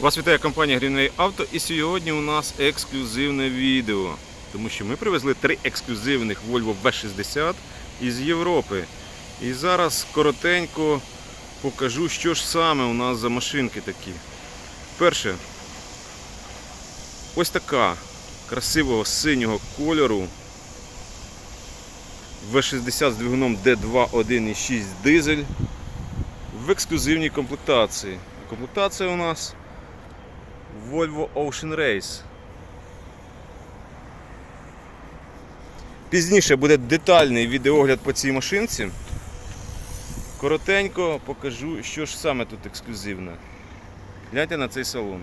Вас вітає компанія Greenway Auto і сьогодні у нас ексклюзивне відео. Тому що ми привезли три ексклюзивних Volvo V60 із Європи. І зараз коротенько покажу, що ж саме у нас за машинки такі. Перше, ось така красивого синього кольору. V60 з двигуном D2 1.6 дизель в ексклюзивній комплектації. Комплектація у нас Volvo Ocean Race. Пізніше буде детальний відеогляд по цій машинці. Коротенько покажу, що ж саме тут ексклюзивне. Гляньте на цей салон.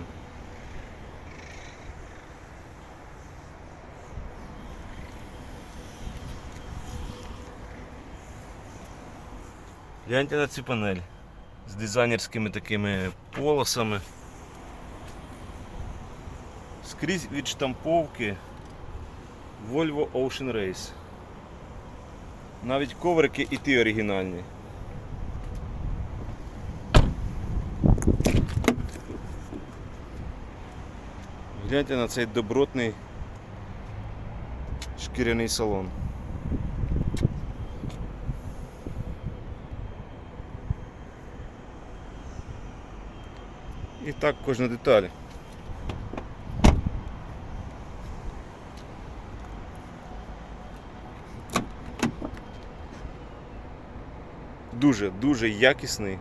Гляньте на цю панель з дизайнерськими такими полосами. Скрізь від штамповки Volvo Ocean Race. Навіть коврики і ті оригінальні. Гляньте на цей добротний шкіряний салон. І так кожна деталь. Дуже, дуже якісний,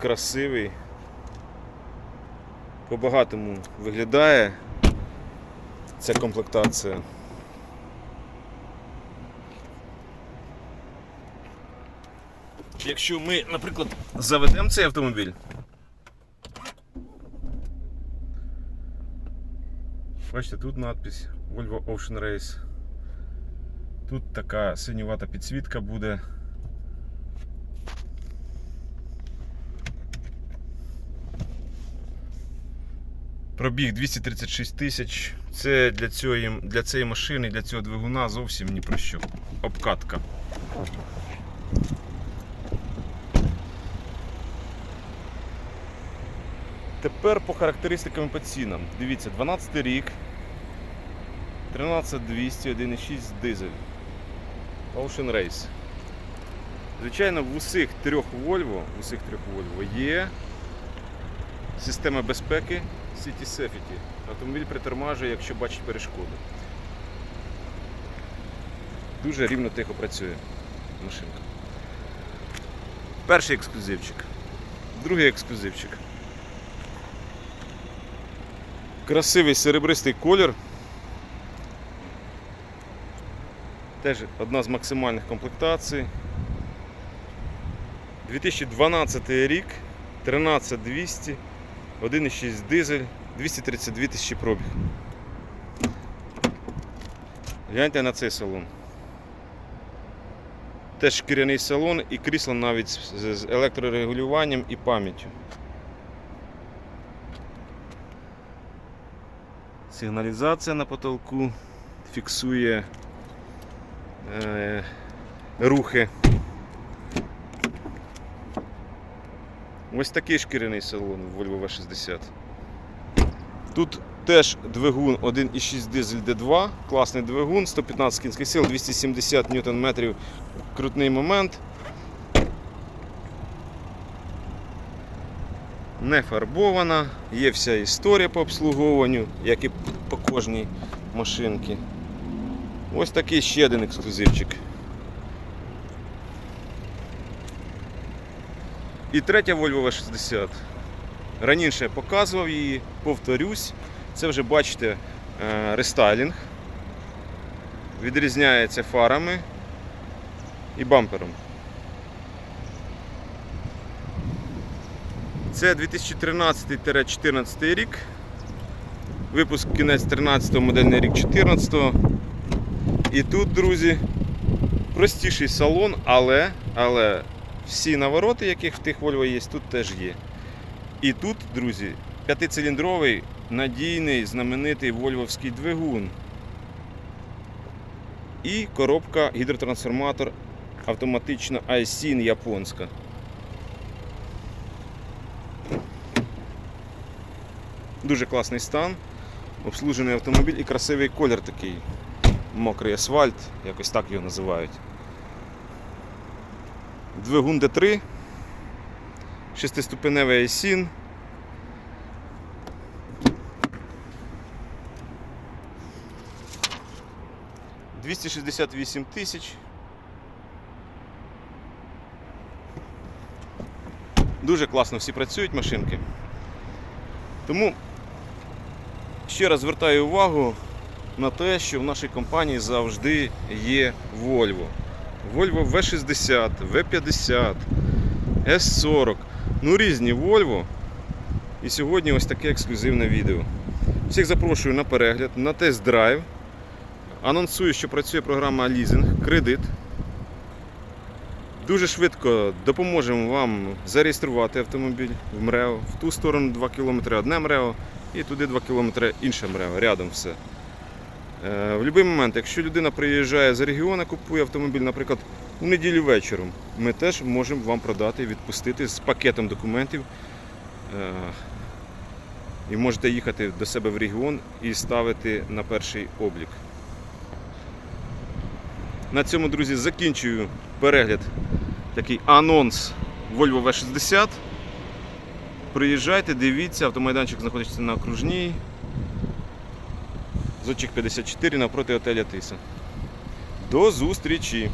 красивий, по-багатому виглядає ця комплектація. Якщо ми, наприклад, заведемо цей автомобіль. Бачите, тут надпись Volvo Ocean Race. Тут така синювата підсвітка буде. Пробіг 236 тисяч. Це для цієї, для цієї машини, для цього двигуна зовсім ні про що. Обкатка. Тепер по характеристикам по цінам. Дивіться, 12 рік, 13200, 1.6 дизель. Ocean Race. Звичайно, в усіх трьох Volvo, в усіх трьох Volvo є система безпеки City Safety. Автомобіль притормажує, якщо бачить перешкоду. Дуже рівно тихо працює машинка. Перший ексклюзивчик. Другий ексклюзивчик. Красивий серебристий колір. Теж одна з максимальних комплектацій. 2012 рік, 13200, 1,6 дизель, 232 тисячі пробіг. Гляньте на цей салон. Теж шкіряний салон і крісло навіть з електрорегулюванням і пам'яттю. Сигналізація на потолку фіксує е, рухи. Ось такий шкіряний салон в Volvo V60. Тут теж двигун 1,6 дизель D2, класний двигун, 115 кінських сил, 270 Нм крутний момент. Не фарбована, є вся історія по обслуговуванню, як і по кожній машинці. Ось такий ще один ексклюзивчик. І третя Volvo V60. Раніше показував її, повторюсь, це вже бачите е, рестайлінг. Відрізняється фарами і бампером. Це 2013-14 рік. Випуск кінець 13-го, модельний рік 14 І тут, друзі, простіший салон, але, але всі навороти, яких в тих Volvo є, тут теж є. І тут, друзі, п'ятициліндровий надійний знаменитий вольвовський двигун. І коробка гідротрансформатор автоматична iSyn японська. Дуже класний стан, обслужений автомобіль і красивий колір такий. Мокрий асфальт, якось так його називають. Двигун D3, шестиступеневий айсін. Двісті шістдесят вісім тисяч. Дуже класно всі працюють машинки. Тому ще раз звертаю увагу на те, що в нашій компанії завжди є Volvo. Volvo V60, V50, S40. Ну різні Volvo. І сьогодні ось таке ексклюзивне відео. Всіх запрошую на перегляд, на тест-драйв. Анонсую, що працює програма лізинг, кредит. Дуже швидко допоможемо вам зареєструвати автомобіль в МРЕО. В ту сторону 2 км одне МРЕО і туди 2 км інше МРЕО. Рядом все. Е, В будь-який момент, якщо людина приїжджає з регіону, купує автомобіль, наприклад, у неділю вечором, ми теж можемо вам продати, відпустити з пакетом документів. Е, І можете їхати до себе в регіон і ставити на перший облік. На цьому, друзі, закінчую перегляд. Такий анонс Volvo V60. Приїжджайте, дивіться, автомайданчик знаходиться на окружній. Зодчик 54 навпроти отеля Тиса. До зустрічі!